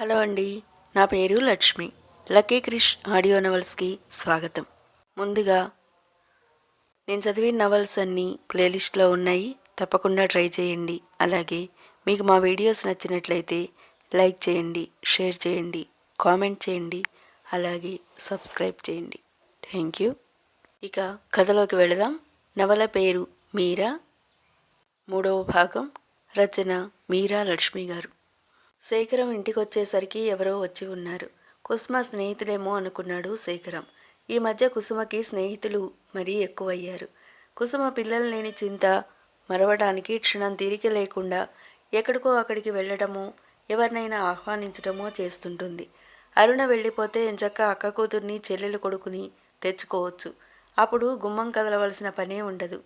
Hello అండి నా పేరు లక్ష్మి. లక్కీ క్రిష్ ఆడియో నవల్స్కి స్వాగతం. ముందుగా నేను చదివిన నవల్స్ అన్నీ ప్లేలిస్ట్లో ఉన్నాయి తప్పకుండా ట్రై చేయండి. అలాగే మీకు మా వీడియోస్ నచ్చినట్లయితే లైక్ చేయండి షేర్ చేయండి కామెంట్ చేయండి అలాగే సబ్స్క్రైబ్ చేయండి. Thank you. ఇక కథలోకి వెళదాం. నవల పేరు మీరా మూడవ భాగం రచన మీరా లక్ష్మి గారు. శేఖరం ఇంటికొచ్చేసరికి ఎవరో వచ్చి ఉన్నారు. కుసుమ స్నేహితులేమో అనుకున్నాడు శేఖరం. ఈ మధ్య కుసుమకి స్నేహితులు మరీ ఎక్కువయ్యారు. కుసుమ పిల్లలు లేని చింత మరవడానికి క్షణం తీరిక లేకుండా ఎక్కడికో అక్కడికి వెళ్ళడమో ఎవరినైనా ఆహ్వానించడమో చేస్తుంటుంది. అరుణ వెళ్ళిపోతే ఎంచక్క అక్క కూతుర్ని చెల్లెలు కొడుకుని తెచ్చుకోవచ్చు. అప్పుడు గుమ్మం కదలవలసిన పనే ఉండదు.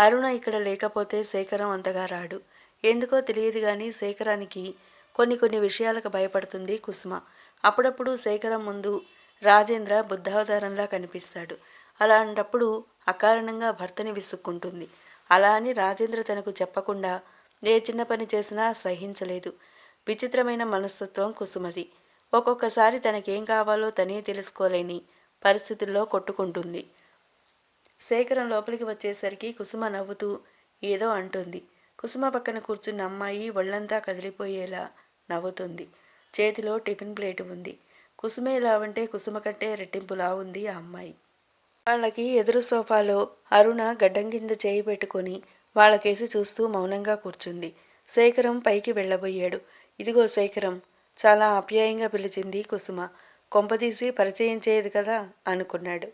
అరుణ ఇక్కడ లేకపోతే శేఖరం అంతగా రాడు. ఎందుకో తెలియదు కానీ శేఖరానికి కొన్ని కొన్ని విషయాలకు భయపడుతుంది కుసుమ. అప్పుడప్పుడు శేఖరం ముందు రాజేంద్ర బుద్ధావతారంలా కనిపిస్తాడు. అలాంటప్పుడు అకారణంగా భర్తని విసుక్కుంటుంది. అలా అని రాజేంద్ర తనకు చెప్పకుండా ఏ చిన్న పని చేసినా సహించలేదు. విచిత్రమైన మనస్తత్వం కుసుమది. ఒక్కొక్కసారి తనకేం కావాలో తనే తెలుసుకోలేని పరిస్థితుల్లో కొట్టుకుంటుంది. శేఖరం లోపలికి వచ్చేసరికి కుసుమ నవ్వుతూ ఏదో అంటుంది. కుసుమ పక్కన కూర్చున్న అమ్మాయి ఒళ్ళంతా కదిలిపోయేలా నవ్వుతుంది. చేతిలో టిఫిన్ ప్లేట్ ఉంది. కుసుమే లావంటే కుసుమ కంటే రెట్టింపులా ఉంది ఆ అమ్మాయి. వాళ్ళకి ఎదురు సోఫాలో అరుణ గడ్డం కింద చేయి పెట్టుకొని వాళ్ళకేసి చూస్తూ మౌనంగా కూర్చుంది. శేఖరం పైకి వెళ్ళబోయాడు. ఇదిగో శేఖరం చాలా ఆప్యాయంగా పిలిచింది కుసుమ. కొంపదీసి పరిచయం చేయదు కదా? అనుకున్నాడు.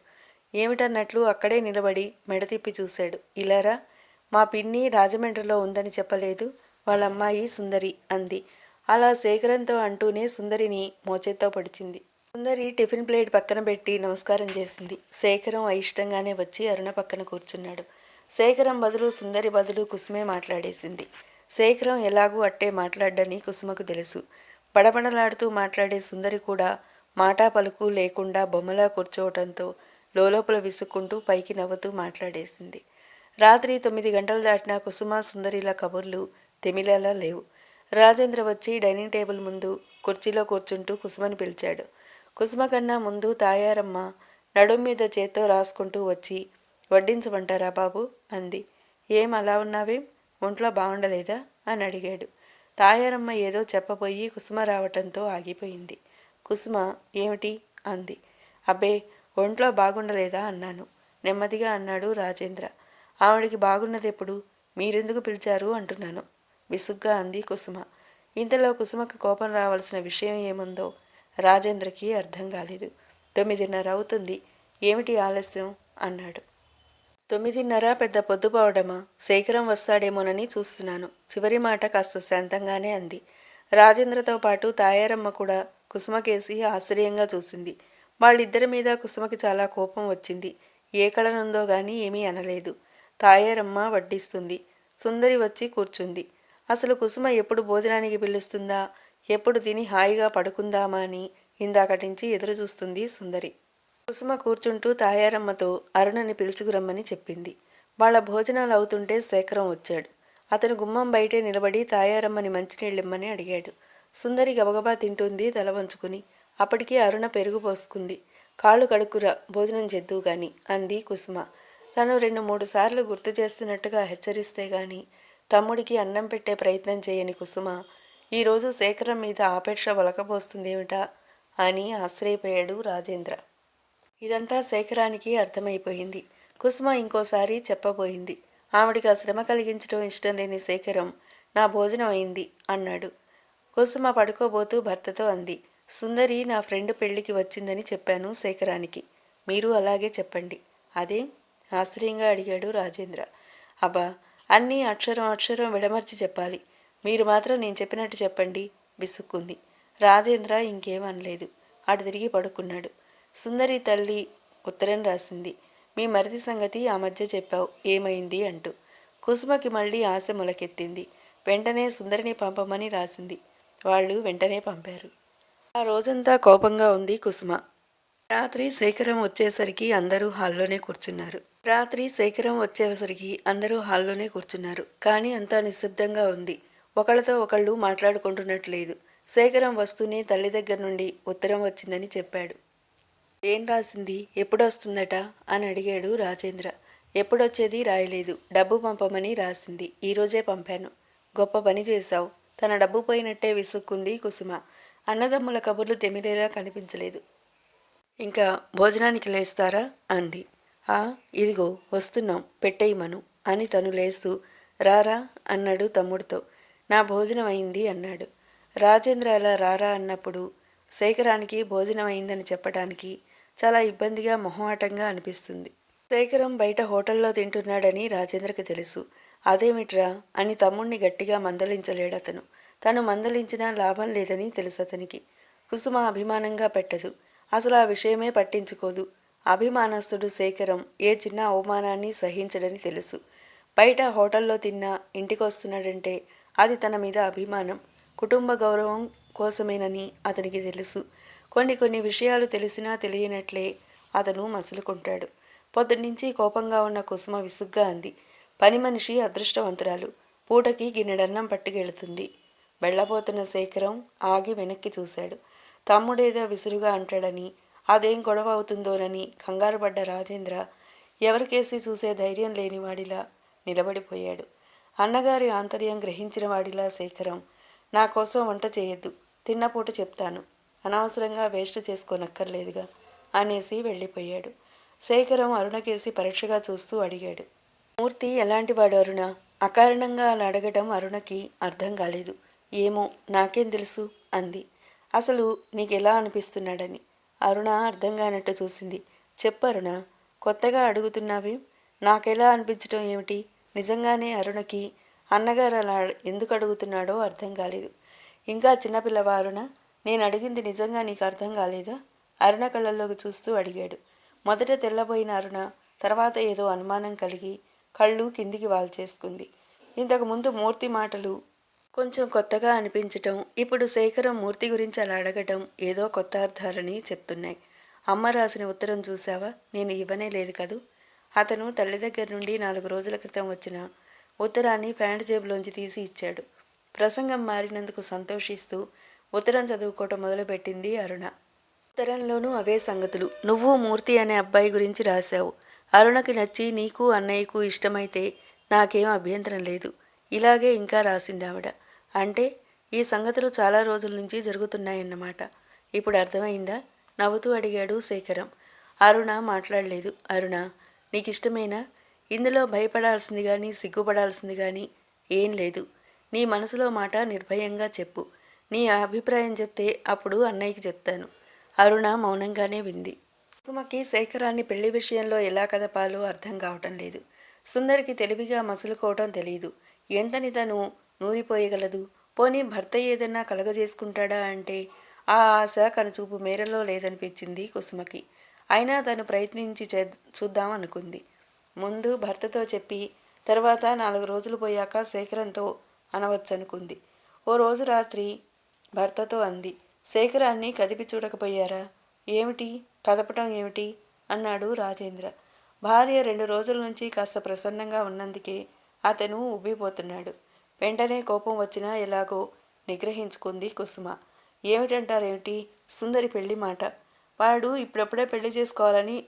ఏమిటన్నట్లు అక్కడే నిలబడి మెడతిప్పి చూశాడు. ఇలారా? మా పిన్ని రాజమండ్రిలో ఉందని చెప్పలేదు. వాళ్ళ అమ్మాయి సుందరి అంది. అలా శేఖరంతో అంటూనే సుందరిని మోచేత్తో పడిచింది. సుందరి టిఫిన్ ప్లేట్ పక్కన పెట్టి నమస్కారం చేసింది. శేఖరం అయిష్టంగానే వచ్చి అరుణ పక్కన కూర్చున్నాడు. శేఖరం బదులు సుందరి బదులు కుసుమే మాట్లాడేసింది. శేఖరం ఎలాగూ అట్టే మాట్లాడ్డని కుసుమకు తెలుసు. బడబడలాడుతూ మాట్లాడే సుందరి కూడా మాటా పలుకు లేకుండా బొమ్మలా కూర్చోవటంతో లోలోపల విసుక్కుంటూ పైకి నవ్వుతూ మాట్లాడేసింది. రాత్రి తొమ్మిది గంటలు దాటిన కుసుమ సుందరిల కబుర్లు తెమిలలా లేవు. రాజేంద్ర వచ్చి డైనింగ్ టేబుల్ ముందు కుర్చీలో కూర్చుంటూ కుసుమని పిలిచాడు. కుసుమ కన్నా ముందు తాయారమ్మ నడుం మీద చేత్తో రాసుకుంటూ వచ్చి వడ్డించమంటారా బాబు? అంది. ఏం అలా ఉన్నావేం? ఒంట్లో బాగుండలేదా అని అడిగాడు. తాయారమ్మ ఏదో చెప్పబోయి కుసుమ రావటంతో ఆగిపోయింది. కుసుమ ఏమిటి? అంది. అబ్బే ఒంట్లో బాగుండలేదా? అన్నాను. నెమ్మదిగా అన్నాడు రాజేంద్ర. ఆవిడికి బాగున్నది ఎప్పుడు మీరెందుకు పిలిచారు? అంటున్నాను. విసుగ్గా అంది కుసుమ. ఇంతలో కుసుమకు కోపం రావాల్సిన విషయం ఏముందో రాజేంద్రకి అర్థం కాలేదు. తొమ్మిదిన్నర అవుతుంది. ఏమిటి ఆలస్యం? అన్నాడు. తొమ్మిదిన్నర పెద్ద పొద్దుపోవడమా? శేఖరం వస్తాడేమోనని చూస్తున్నాను. చివరి మాట కాస్త శాంతంగానే అంది. రాజేంద్రతో పాటు తాయారమ్మ కూడా కుసుమకేసి ఆశ్చర్యంగా చూసింది. వాళ్ళిద్దరి మీద కుసుమకి చాలా కోపం వచ్చింది. ఏ కళనుందో గాని ఏమీ అనలేదు. తాయారమ్మ వడ్డిస్తుంది. సుందరి వచ్చి కూర్చుంది. అసలు కుసుమ ఎప్పుడు భోజనానికి పిలుస్తుందా? ఎప్పుడు తిని హాయిగా పడుకుందామా అని ఇందాకటించి ఎదురు చూస్తుంది సుందరి. కుసుమ కూర్చుంటూ తాయారమ్మతో అరుణని పిలుచుకురమ్మని చెప్పింది. వాళ్ళ భోజనాలు అవుతుంటే శేఖరం వచ్చాడు. అతను గుమ్మం బయటే నిలబడి తాయారమ్మని మంచినీళ్ళిమ్మని అడిగాడు. సుందరి గబగబా తింటుంది తల వంచుకుని. అప్పటికే అరుణ పెరుగు పోసుకుంది. కాళ్ళు కడుక్కురా భోజనం చేద్దువు గాని అంది కుసుమ. తను రెండు మూడు సార్లు గుర్తు చేస్తున్నట్టుగా హెచ్చరిస్తే గాని తమ్ముడికి అన్నం పెట్టే ప్రయత్నం చేయని కుసుమ ఈరోజు శేఖరం మీద ఆపేక్ష ఒలకబోస్తుందేమిటా అని ఆశ్రయపోయాడు రాజేంద్ర. ఇదంతా శేఖరానికి అర్థమైపోయింది. కుసుమ ఇంకోసారి చెప్పబోయింది. ఆవిడికి ఆ శ్రమ కలిగించడం ఇష్టం లేని శేఖరం నా భోజనం అయింది అన్నాడు. కుసుమ పడుకోబోతూ భర్తతో అంది. సుందరి నా ఫ్రెండ్ పెళ్ళికి వచ్చిందని చెప్పాను శేఖరానికి. మీరు అలాగే చెప్పండి. అదే? ఆశ్చర్యంగా అడిగాడు రాజేంద్ర. అబ్బా అన్నీ అక్షరం అక్షరం విడమర్చి చెప్పాలి. మీరు మాత్రం నేను చెప్పినట్టు చెప్పండి విసుక్కుంది. రాజేంద్ర ఇంకేం అనలేదు అటు తిరిగి పడుకున్నాడు. సుందరి తల్లి ఉత్తరం రాసింది. మీ మరిది సంగతి ఆ మధ్య చెప్పావు ఏమైంది అంటూ. కుసుమకి మళ్ళీ ఆశ మొలకెత్తింది. వెంటనే సుందరిని పంపమని రాసింది. వాళ్ళు వెంటనే పంపారు. ఆ రోజంతా కోపంగా ఉంది కుసుమ. రాత్రి శేఖరం వచ్చేసరికి అందరూ హాల్లోనే కూర్చున్నారు. రాత్రి శేఖరం వచ్చేసరికి అందరూ హాల్లోనే కూర్చున్నారు. కానీ అంతా నిశ్శబ్దంగా ఉంది. ఒకళ్ళతో ఒకళ్ళు మాట్లాడుకుంటున్నట్టు లేదు శేఖరం వస్తూనే తల్లి దగ్గర నుండి ఉత్తరం వచ్చిందని చెప్పాడు. ఏం రాసింది? ఎప్పుడొస్తుందట? అని అడిగాడు రాజేంద్ర. ఎప్పుడొచ్చేది రాయలేదు. డబ్బు పంపమని రాసింది. ఈరోజే పంపాను. గొప్ప పని చేశావు. తన డబ్బు పోయినట్టే విసుక్కుంది కుసుమ. అన్నదమ్ముల కబుర్లు తెమిరేలా కనిపించలేదు. ఇంకా భోజనానికి లేస్తారా? అంది. ఆ ఇదిగో వస్తున్నాం పెట్టేయమను అని తను లేస్తూ రారా అన్నాడు తమ్ముడితో. నా భోజనం అయింది అన్నాడు. రాజేంద్ర అలా రారా అన్నప్పుడు శేఖరానికి భోజనం అయిందని చెప్పడానికి చాలా ఇబ్బందిగా మొహమాటంగా అనిపిస్తుంది. శేఖరం బయట హోటల్లో తింటున్నాడని రాజేంద్రకి తెలుసు. అదేమిట్రా అని తమ్ముణ్ణి గట్టిగా మందలించలేడతను. తను మందలించినా లాభం లేదని తెలుసు అతనికి కుసుమ అభిమానంగా పెట్టదు. అసలు ఆ విషయమే పట్టించుకోదు. అభిమానస్తుడు శేఖరం ఏ చిన్న అవమానాన్ని సహించడని తెలుసు. బయట హోటల్లో తిన్నా ఇంటికి వస్తున్నాడంటే అది తన మీద అభిమానం. కుటుంబ గౌరవం కోసమేనని అతనికి తెలుసు. కొన్ని కొన్ని విషయాలు తెలిసినా తెలియనట్లే అతను మసులుకుంటాడు. పొద్దున్నుంచి కోపంగా ఉన్న కుసుమ విసుగ్గా అంది. పని మనిషి అదృష్టవంతురాలు. పూటకి గిన్నెడన్నం పట్టుకెళుతుంది. వెళ్ళబోతున్న శేఖరం ఆగి వెనక్కి చూశాడు. తమ్ముడేదో విసురుగా అంటాడని అదేం గొడవ అవుతుందోనని కంగారు పడ్డ రాజేంద్ర ఎవరికేసి చూసే ధైర్యం లేనివాడిలా నిలబడిపోయాడు. అన్నగారి ఆంతర్యం గ్రహించిన వాడిలా శేఖరం నా కోసం వంట చేయొద్దు తిన్నపూట చెప్తాను అనవసరంగా వేస్ట్ చేసుకోనక్కర్లేదుగా అనేసి వెళ్ళిపోయాడు. శేఖరం అరుణకేసి పరీక్షగా చూస్తూ అడిగాడు. మూర్తి ఎలాంటివాడు అరుణ? అకారణంగా అలా అడగడం అరుణకి అర్థం కాలేదు. ఏమో నాకేం తెలుసు? అంది. అసలు నీకెలా అనిపిస్తున్నాడని అరుణ అర్థం కానట్టు చూసింది. చెప్పరుణ కొత్తగా అడుగుతున్నావే నాకెలా అనిపించటం ఏమిటి? నిజంగానే అరుణకి అన్నగారు అలా ఎందుకు అడుగుతున్నాడో అర్థం కాలేదు. ఇంకా చిన్నపిల్లవా అరుణ? నేను అడిగింది నిజంగా నీకు అర్థం కాలేదా? అరుణ కళ్ళల్లోకి చూస్తూ అడిగాడు. మొదట తెల్లబోయిన అరుణ తర్వాత ఏదో అనుమానం కలిగి కళ్ళు కిందికి వాల్చేసుకుంది. ఇంతకు ముందు మూర్తి మాటలు కొంచెం కొత్తగా అనిపించటం ఇప్పుడు శేఖరం మూర్తి గురించి అలా అడగటం ఏదో కొత్త అర్థాలని చెప్తున్నాయి. అమ్మ రాసిన ఉత్తరం చూసావా నేను ఇవ్వనే లేదు కదూ? అతను తల్లి దగ్గర నుండి నాలుగు రోజుల క్రితం వచ్చిన ఉత్తరాన్ని ప్యాంట్ జేబులోంచి తీసి ఇచ్చాడు. ప్రసంగం మారినందుకు సంతోషిస్తూ ఉత్తరం చదువుకోవటం మొదలుపెట్టింది అరుణ. ఉత్తరంలోనూ అవే సంగతులు. నువ్వు మూర్తి అనే అబ్బాయి గురించి రాశావు. అరుణకి నచ్చి నీకు అన్నయ్యకు ఇష్టమైతే నాకేం అభ్యంతరం లేదు. ఇలాగే ఇంకా రాసింది ఆవిడ అంటే ఈ సంగతులు చాలా రోజుల నుంచి జరుగుతున్నాయన్నమాట. ఇప్పుడు అర్థమైందా? నవ్వుతూ అడిగాడు శేఖరం. అరుణ మాట్లాడలేదు. అరుణ నీకు ఇష్టమేనా ఇందులో భయపడాల్సింది కానీ సిగ్గుపడాల్సింది కానీ ఏం లేదు. నీ మనసులో మాట నిర్భయంగా చెప్పు. నీ అభిప్రాయం చెప్తే అప్పుడు అన్నయ్యకి చెప్తాను. అరుణ మౌనంగానే వింది. సుమకి శేఖరాన్ని పెళ్ళి విషయంలో ఎలా కదపాలో అర్థం కావటం లేదు. సుందరికి తెలివిగా మసులుకోవటం తెలియదు ఎంతని తను నూరిపోయగలదు. పోనీ భర్త ఏదన్నా కలగజేసుకుంటాడా అంటే ఆ ఆశ కనుచూపు మేరలో లేదనిపించింది కుసుమకి. అయినా తను ప్రయత్నించి చే చూద్దాం అనుకుంది. ముందు భర్తతో చెప్పి తర్వాత నాలుగు రోజులు పోయాక శేఖరంతో అనవచ్చనుకుంది. ఓ రోజు రాత్రి భర్తతో అంది శేఖరాన్ని కదిపి చూడకపోయారా? ఏమిటి? కదపటం ఏమిటి? అన్నాడు రాజేంద్ర. భార్య రెండు రోజుల నుంచి కాస్త ప్రసన్నంగా ఉన్నందుకే అతను ఉబ్బిపోతున్నాడు. వెంటనే కోపం వచ్చినా ఎలాగో నిగ్రహించుకుంది కుసుమ. ఏమిటంటారేమిటి? సుందరి పెళ్ళి మాట. వాడు ఇప్పుడప్పుడే పెళ్ళి చేసుకోవాలని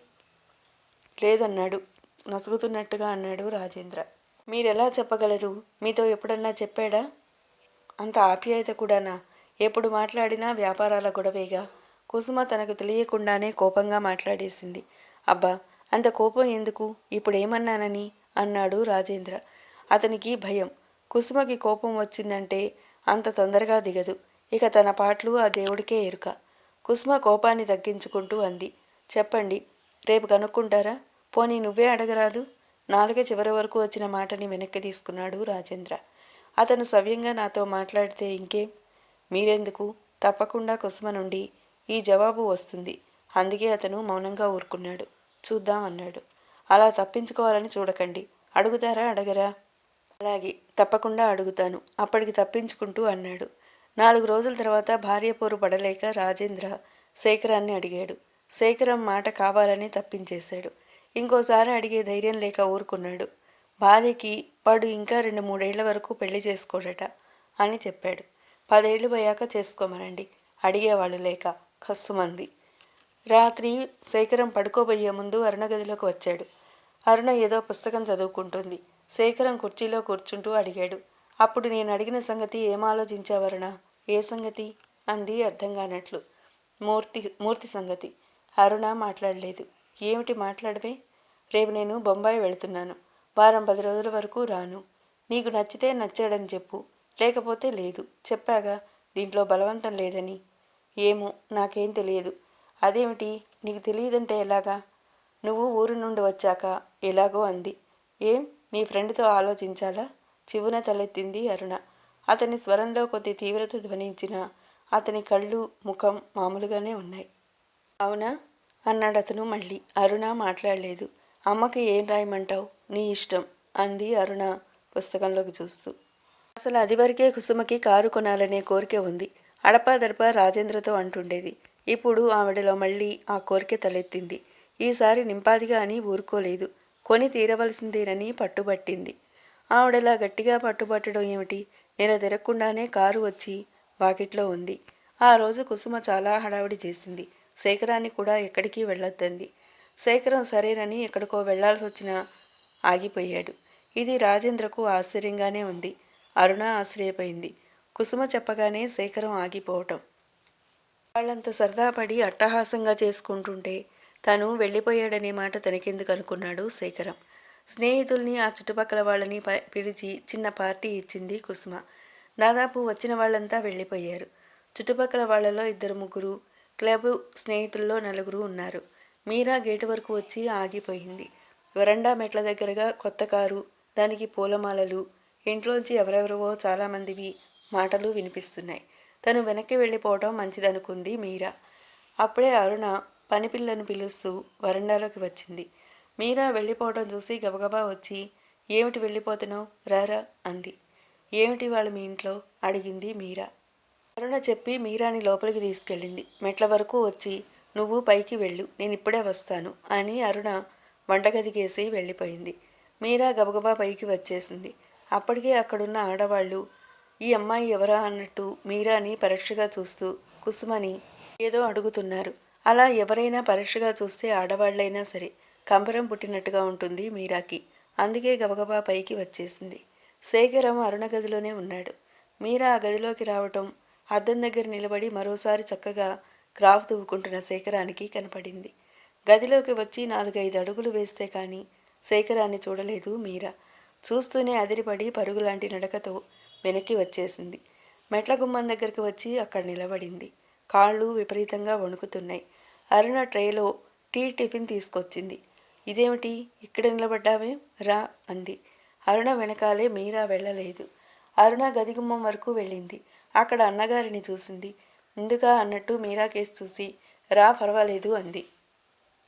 లేదన్నాడు. నసుగుతున్నట్టుగా అన్నాడు రాజేంద్ర. మీరెలా చెప్పగలరు? మీతో ఎప్పుడన్నా చెప్పాడా? అంత ఆప్యాయత కూడానా? ఎప్పుడు మాట్లాడినా వ్యాపారాల గొడవేగా. కుసుమ తనకు తెలియకుండానే కోపంగా మాట్లాడేసింది. అబ్బా అంత కోపం ఎందుకు? ఇప్పుడేమన్నానని అన్నాడు రాజేంద్ర. అతనికి భయం. కుసుమకి కోపం వచ్చిందంటే అంత తొందరగా దిగదు. ఇక తన పాటలు ఆ దేవుడికే ఎరుక. కుసుమ కోపాన్ని తగ్గించుకుంటూ అంది. చెప్పండి రేపు కనుక్కుంటారా? పోనీ నువ్వే అడగరాదు? నాలుగే చివరి వరకు వచ్చిన మాటని వెనక్కి తీసుకున్నాడు రాజేంద్ర. అతను సవ్యంగా నాతో మాట్లాడితే ఇంకేం? మీరెందుకు? తప్పకుండా కుసుమ నుండి ఈ జవాబు వస్తుంది. అందుకే అతను మౌనంగా ఊరుకున్నాడు. చూద్దాం అన్నాడు. అలా తప్పించుకోవాలని చూడకండి. అడుగుతారా అడగరా? అలాగే తప్పకుండా అడుగుతాను. అప్పటికి తప్పించుకుంటూ అన్నాడు. నాలుగు రోజుల తర్వాత భార్య పోరు పడలేక రాజేంద్ర శేఖరాన్ని అడిగాడు. శేఖరం మాట కావాలని తప్పించేశాడు. ఇంకోసారి అడిగే ధైర్యం లేక ఊరుకున్నాడు. భార్యకి వాడు ఇంకా రెండు మూడేళ్ళ వరకు పెళ్ళి చేసుకోడట అని చెప్పాడు. పదేళ్ళు పోయాక చేసుకోమనండి. అడిగేవాళ్ళు లేక కస్సుమంది. రాత్రి శేఖరం పడుకోబోయే ముందు అరుణ గదిలోకి వచ్చాడు. అరుణ ఏదో పుస్తకం చదువుకుంటుంది. శేఖరం కుర్చీలో కూర్చుంటూ అడిగాడు. అప్పుడు నేను అడిగిన సంగతి ఏం ఆలోచించావరుణ ఏ సంగతి? అంది అర్థం కానట్లు మూర్తి మూర్తి సంగతి. అరుణ మాట్లాడలేదు. ఏమిటి మాట్లాడవే? రేపు నేను బొంబాయి వెళుతున్నాను. వారం పది రోజుల వరకు రాను. నీకు నచ్చితే నచ్చాడని చెప్పు. లేకపోతే లేదు. చెప్పాగా. దీంట్లో బలవంతం లేదని. ఏమో నాకేం తెలియదు. అదేమిటి? నీకు తెలియదంటే ఎలాగా? నువ్వు ఊరు నుండి వచ్చాక? ఎలాగో అంది. ఏం? నీ ఫ్రెండ్తో ఆలోచించాలా? చివున తలెత్తింది అరుణ. అతని స్వరంలో కొద్ది తీవ్రత ధ్వనించిన అతని కళ్ళు ముఖం మామూలుగానే ఉన్నాయి. అవునా? అన్నాడు అతను మళ్ళీ. అరుణ మాట్లాడలేదు. అమ్మకి ఏం రాయమంటావు? నీ ఇష్టం అంది అరుణ పుస్తకంలోకి చూస్తూ. అసలు అదివరకే కుసుమకి కారు కొనాలనే కోరిక ఉంది. అడపాదడపా రాజేంద్రతో అంటుండేది. ఇప్పుడు ఆవిడలో మళ్ళీ ఆ కోరిక తలెత్తింది. ఈసారి నింపాదిగా అని ఊరుకోలేదు. కొని తీరవలసిందేనని పట్టుబట్టింది. ఆవిడలా గట్టిగా పట్టుబట్టడం ఏమిటి? నెల తిరగకుండానే కారు వచ్చి వాకిట్లో ఉంది. ఆ రోజు కుసుమ చాలా హడావిడి చేసింది. శేఖరాన్ని కూడా ఎక్కడికి వెళ్ళొద్దంది. శేఖరం సరేనని ఎక్కడికో వెళ్ళాల్సి వచ్చినా ఆగిపోయాడు. ఇది రాజేంద్రకు ఆశ్చర్యంగానే ఉంది. అరుణ ఆశ్చర్యపోయింది. కుసుమ చెప్పగానే శేఖరం ఆగిపోవటం. వాళ్ళంత సరదాపడి అట్టహాసంగా చేసుకుంటుంటే తను వెళ్ళిపోయాడనే మాట తనకెందుకు అనుకున్నాడు శేఖరం. స్నేహితుల్ని ఆ చుట్టుపక్కల వాళ్ళని పిలిచి చిన్న పార్టీ ఇచ్చింది కుసుమ. దాదాపు వచ్చిన వాళ్ళంతా వెళ్ళిపోయారు. చుట్టుపక్కల వాళ్ళలో ఇద్దరు ముగ్గురు క్లబ్ స్నేహితుల్లో నలుగురు ఉన్నారు. మీరా గేటు వరకు వచ్చి ఆగిపోయింది. వరండా మెట్ల దగ్గరగా కొత్త కారు దానికి పూలమాలలు ఇంట్లోంచి ఎవరెవరో చాలామందివి మాటలు వినిపిస్తున్నాయి. తను వెనక్కి వెళ్ళిపోవటం మంచిదనుకుంది మీరా. అప్పుడే అరుణ పనిపిల్లను పిలుస్తూ వరండాలోకి వచ్చింది. మీరా వెళ్ళిపోవడం చూసి గబగబా వచ్చి ఏమిటి వెళ్ళిపోతున్నావు? రారా అంది. ఏమిటి వాళ్ళు మీ ఇంట్లో? అడిగింది మీరా. అరుణ చెప్పి మీరాని లోపలికి తీసుకెళ్ళింది. మెట్ల వరకు వచ్చి నువ్వు పైకి వెళ్ళు నేను ఇప్పుడే వస్తాను అని అరుణ వంటగదికేసి వెళ్ళిపోయింది. మీరా గబగబా పైకి వచ్చేసింది. అప్పటికే అక్కడున్న ఆడవాళ్ళు ఈ అమ్మాయి ఎవరా? అన్నట్టు మీరాని పరీక్షగా చూస్తూ కుసుమని ఏదో అడుగుతున్నారు. అలా ఎవరైనా పరీక్షగా చూస్తే ఆడవాళ్ళైనా సరే కంబరం పుట్టినట్టుగా ఉంటుంది మీరాకి. అందుకే గబగబా పైకి వచ్చేసింది. శేఖరం అరుణ గదిలోనే ఉన్నాడు. మీరా ఆ గదిలోకి రావటం అద్దం దగ్గర నిలబడి మరోసారి చక్కగా క్రాఫ్ దువ్వుకుంటున్న శేఖరానికి కనపడింది. గదిలోకి వచ్చి నాలుగైదు అడుగులు వేస్తే కానీ శేఖరాన్ని చూడలేదు మీరా. చూస్తూనే అదిరిపడి పరుగులాంటి నడకతో వెనక్కి వచ్చేసింది. మెట్ల గుమ్మం దగ్గరికి వచ్చి అక్కడ నిలబడింది. కాళ్ళు విపరీతంగా వణుకుతున్నాయి. అరుణ ట్రేలో టీ టిఫిన్ తీసుకొచ్చింది. ఇదేమిటి? ఇక్కడ నిలబడ్డావే? రా అంది. అరుణ వెనకాలే మీరా వెళ్ళలేదు. అరుణ గదిగుమ్మం వరకు వెళ్ళింది. అక్కడ అన్నగారిని చూసింది. ముందుగా అన్నట్టు మీరా కేసు చూసి రా పర్వాలేదు అంది.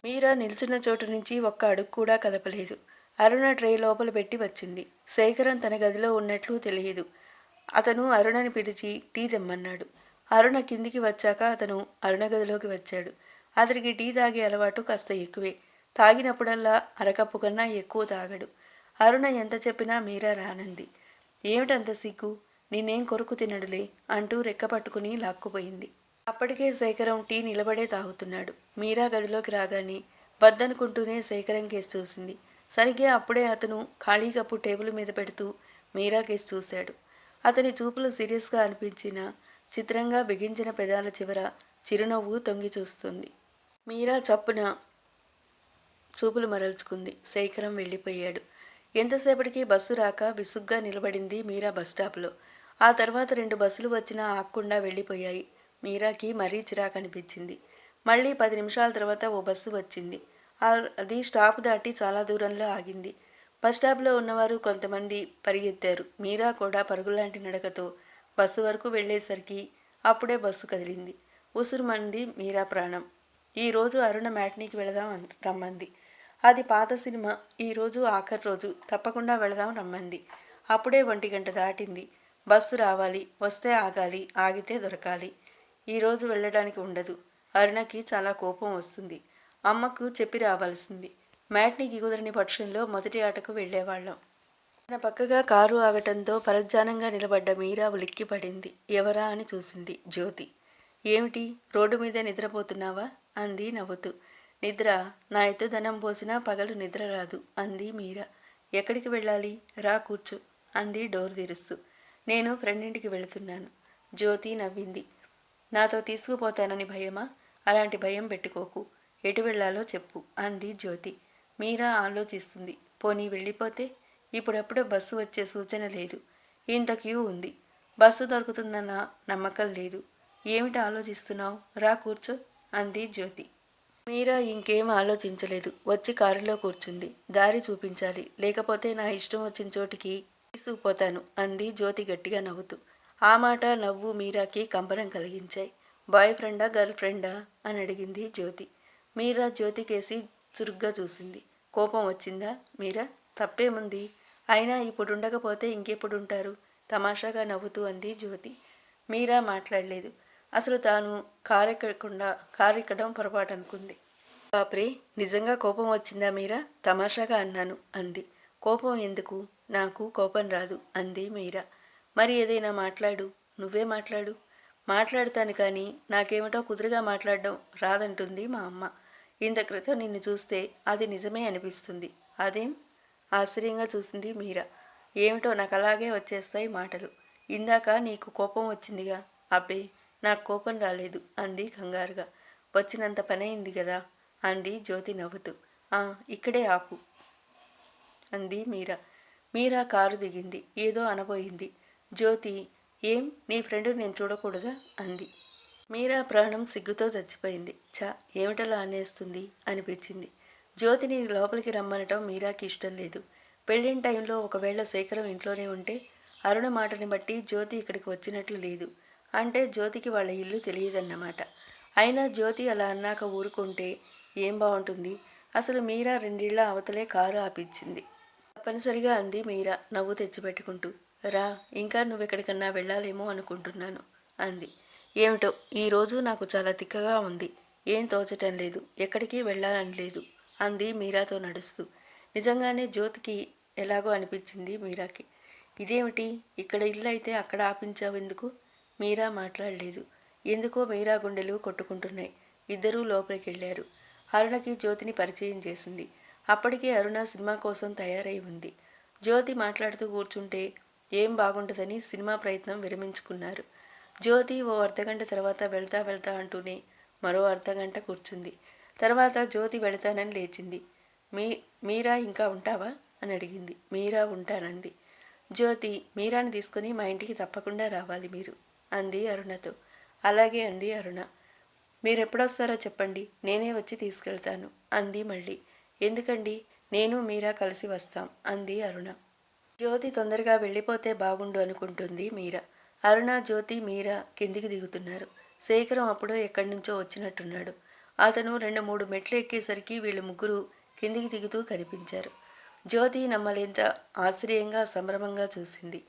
మీరా నిల్చున్న చోటు నుంచి ఒక్క అడుగు కూడా కదపలేదు. అరుణ ట్రే లోపల పెట్టి వచ్చింది. శేఖరం తన గదిలో ఉన్నట్లు తెలియదు. అతను అరుణని పిలిచి టీ తెమ్మన్నాడు. అరుణ కిందికి వచ్చాక అతను అరుణ గదిలోకి వచ్చాడు. అతనికి టీ తాగే అలవాటు కాస్త ఎక్కువే. తాగినప్పుడల్లా అరకప్పు కన్నా ఎక్కువ తాగడు. అరుణ ఎంత చెప్పినా మీరా రానంది. ఏమిటంత సిగ్గు నిన్నేం కొరుకు తినడులే? అంటూ రెక్క పట్టుకుని లాక్కుపోయింది. అప్పటికే శేఖరం టీ నిలబడే తాగుతున్నాడు. మీరా గదిలోకి రాగానే వద్దనుకుంటూనే శేఖరం కేసు చూసింది. సరిగ్గా అప్పుడే అతను ఖాళీ కప్పు టేబుల్ మీద పెడుతూ మీరా కేసు చూశాడు. అతని చూపులు సీరియస్గా అనిపించిన చిత్రంగా బిగించిన పెదాల చివర చిరునవ్వు తొంగి చూస్తుంది. మీరా చప్పున చూపులు మరల్చుకుంది. శేఖరం వెళ్ళిపోయాడు. ఎంతసేపటికి బస్సు రాక విసుగ్గా నిలబడింది మీరా బస్ స్టాప్లో. ఆ తర్వాత రెండు బస్సులు వచ్చినా ఆక్కుండా వెళ్ళిపోయాయి. మీరాకి మరీ చిరాకనిపించింది. మళ్ళీ పది నిమిషాల తర్వాత ఓ బస్సు వచ్చింది. అది స్టాప్ దాటి చాలా దూరంలో ఆగింది. బస్ స్టాప్లో ఉన్నవారు కొంతమంది పరిగెత్తారు. మీరా కూడా పరుగులాంటి నడకతో బస్సు వరకు వెళ్ళేసరికి అప్పుడే బస్సు కదిలింది. ఉసురుమంది మీరా ప్రాణం. ఈరోజు అరుణ మ్యాట్నీకి వెళదాం రమ్మంది. అది పాత సినిమా ఈరోజు ఆఖరి రోజు. తప్పకుండా వెళదాం రమ్మంది. అప్పుడే ఒంటి గంట దాటింది. బస్సు రావాలి వస్తే ఆగాలి ఆగితే దొరకాలి. ఈరోజు వెళ్ళడానికి ఉండదు. అరుణకి చాలా కోపం వస్తుంది. అమ్మకు చెప్పి రావాల్సింది. మ్యాట్నీకి కుదరని పక్షంలో మొదటి ఆటకు వెళ్ళేవాళ్ళం. తన పక్కగా కారు ఆగటంతో పరధ్యానంగా నిలబడ్డ మీరా ఉలిక్కిపడింది. ఎవరా అని చూసింది జ్యోతి. ఏమిటి? రోడ్డు మీద నిద్రపోతున్నావా? అంది నవ్వుతూ. నిద్ర నా ఎత్తుదనం పోసినా పగలు నిద్ర రాదు అంది మీరా. ఎక్కడికి వెళ్ళాలి? రా కూర్చో అంది డోర్ తీరుస్తూ. నేను ఫ్రెండ్ ఇంటికి వెళుతున్నాను. జ్యోతి నవ్వింది. నాతో తీసుకుపోతానని భయమా? అలాంటి భయం పెట్టుకోకు. ఎటు వెళ్ళాలో చెప్పు అంది జ్యోతి. మీరా ఆలోచిస్తుంది. పోనీ వెళ్ళిపోతే? ఇప్పుడప్పుడు బస్సు వచ్చే సూచన లేదు. ఇంత క్యూ ఉంది. బస్సు దొరుకుతుందన్న నమ్మకం లేదు. ఏమిటి ఆలోచిస్తున్నావు? రా కూర్చో. అంది జ్యోతి. మీరా ఇంకేం ఆలోచించలేదు. వచ్చి కారులో కూర్చుంది. దారి చూపించాలి. లేకపోతే నా ఇష్టం వచ్చిన చోటికి తీసుకుపోతాను అంది జ్యోతి గట్టిగా నవ్వుతూ. ఆ మాట నవ్వు మీరాకి కంపనం కలిగించాయి. బాయ్ ఫ్రెండా గర్ల్ ఫ్రెండా? అని అడిగింది జ్యోతి. మీరా జ్యోతికేసి చురుగ్గా చూసింది. కోపం వచ్చిందా? మీరా తప్పేముంది? అయినా ఇప్పుడు ఉండకపోతే ఇంకెప్పుడు ఉంటారు తమాషాగా నవ్వుతూ అంది జ్యోతి. మీరా మాట్లాడలేదు. అసలు తాను కారెక్కకుండా కారెక్కడం పొరపాటు అనుకుంది. బాప్రే నిజంగా కోపం వచ్చిందా మీరా? తమాషాగా అన్నాను అంది. కోపం ఎందుకు? నాకు కోపం రాదు అంది మీరా. మరి ఏదైనా మాట్లాడు. నువ్వే మాట్లాడు. మాట్లాడతాను కానీ నాకేమిటో కుదురుగా మాట్లాడడం రాదంటుంది మా అమ్మ. ఇంత క్రితం నిన్ను చూస్తే అది నిజమే అనిపిస్తుంది. అదేం? ఆశ్చర్యంగా చూసింది మీరా. ఏమిటో నాకు అలాగే వచ్చేస్తాయి మాటలు. ఇందాక నీకు కోపం వచ్చిందిగా. అబ్బే నాకు కోపం రాలేదు అంది కంగారుగా. వచ్చినంత పని అయింది కదా అంది జ్యోతి నవ్వుతూ. ఆ ఇక్కడే ఆపు అంది మీరా. మీరా కారు దిగింది ఏదో అనబోయింది. జ్యోతి ఏం? నీ ఫ్రెండ్ నేను చూడకూడదా? అంది. మీరా ప్రాణం సిగ్గుతో చచ్చిపోయింది. చా ఏమిటలా అనేస్తుంది? అనిపించింది. జ్యోతిని లోపలికి రమ్మనటం మీరాకి ఇష్టం లేదు. పెళ్ళిన టైంలో ఒకవేళ శేఖరం ఇంట్లోనే ఉంటే అరుణ మాటని బట్టి జ్యోతి ఇక్కడికి వచ్చినట్లు లేదు. అంటే జ్యోతికి వాళ్ళ ఇల్లు తెలియదన్నమాట. అయినా జ్యోతి అలా అన్నాక ఊరుకుంటే ఏం బాగుంటుంది అసలు మీరా రెండిళ్ళ అవతలే కారు ఆపించింది తప్పనిసరిగా అంది మీరా నవ్వు తెచ్చిపెట్టుకుంటూ. రా ఇంకా నువ్వెక్కడికన్నా వెళ్ళాలేమో అనుకుంటున్నాను అంది. ఏమిటో ఈరోజు నాకు చాలా తిక్కగా ఉంది. ఏం తోచటం లేదు ఎక్కడికి వెళ్ళాలని లేదు అంది మీరాతో నడుస్తూ. నిజంగానే జ్యోతికి ఎలాగో అనిపించింది మీరాకి. ఇదేమిటి ఇక్కడ ఇల్లు అయితే అక్కడ ఆపించావు ఎందుకు మీరా మాట్లాడలేదు. ఎందుకో మీరా గుండెలు కొట్టుకుంటున్నాయి. ఇద్దరూ లోపలికి వెళ్ళారు అరుణకి జ్యోతిని పరిచయం చేసింది. అప్పటికే అరుణ సినిమా కోసం తయారై ఉంది. జ్యోతి మాట్లాడుతూ కూర్చుంటే ఏం బాగుంటుందని సినిమా ప్రయత్నం విరమించుకున్నారు. జ్యోతి ఓ అర్ధగంట తర్వాత వెళ్తా వెళ్తా అంటూనే మరో అర్ధగంట కూర్చుంది. తర్వాత జ్యోతి వెళతానని లేచింది. మీ మీరా ఇంకా ఉంటావా? అని అడిగింది. మీరా ఉంటానంది. జ్యోతి మీరాని తీసుకుని మా ఇంటికి తప్పకుండా రావాలి మీరు. అంది అరుణతో. అలాగే అంది అరుణ. మీరెప్పుడొస్తారో చెప్పండి నేనే వచ్చి తీసుకెళ్తాను అంది మళ్ళీ. ఎందుకండి? నేను మీరా కలిసి వస్తాం అంది అరుణ. జ్యోతి తొందరగా వెళ్ళిపోతే బాగుండు అనుకుంటుంది మీరా. అరుణ జ్యోతి మీరా కిందికి దిగుతున్నారు. శేఖరం అప్పుడో ఎక్కడి నుంచో వచ్చినట్టున్నాడు. అతను రెండు మూడు మెట్లు ఎక్కేసరికి వీళ్ళు ముగ్గురు కిందికి దిగుతూ కనిపించారు. జ్యోతి నమ్మలేంత ఆశ్చర్యంగా సంభ్రమంగా చూసింది.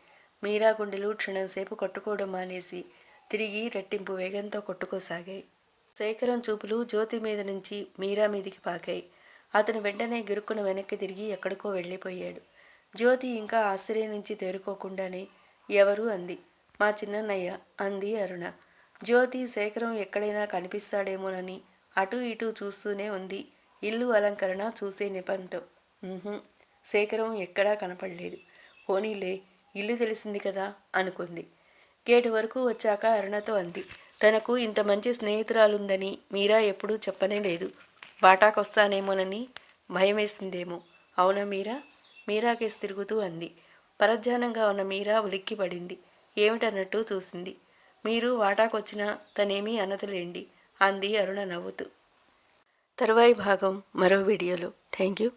మీరా గుండెలు క్షణంసేపు కొట్టుకోవడం మానేసి తిరిగి రెట్టింపు వేగంతో కొట్టుకోసాగాయి. శేఖరం చూపులు జ్యోతి మీద నుంచి మీరా మీదికి పాకాయి. అతను వెంటనే గిరుక్కున వెనక్కి తిరిగి ఎక్కడికో వెళ్ళిపోయాడు. జ్యోతి ఇంకా ఆశ్చర్యం నుంచి తేరుకోకుండానే ఎవరు అంది. మా చిన్నన్నయ్య అంది అరుణ. జ్యోతి శేఖరం ఎక్కడైనా కనిపిస్తాడేమోనని అటూ ఇటూ చూస్తూనే ఉంది. ఇల్లు అలంకరణ చూసే నిపంతో. శేఖరం ఎక్కడా కనపడలేదు. పోనీలే ఇల్లు తెలిసింది కదా అనుకుంది. గేటు వరకు వచ్చాక అరుణతో అంది. తనకు ఇంత మంచి స్నేహితురాలుందని మీరా ఎప్పుడూ చెప్పనే లేదు. బాటాకొస్తానేమోనని భయమేసిందేమో. అవునా మీరా? మీరాకేసి తిరుగుతూ అంది. పరధ్యానంగా ఉన్న మీరా ఉలిక్కి పడింది ఏమిటన్నట్టు చూసింది. మీరు వాటాకొచ్చినా తనేమీ అనదులేండి అంది అరుణ నవ్వుతూ. తరువాయి భాగం మరో వీడియోలో. Thank you.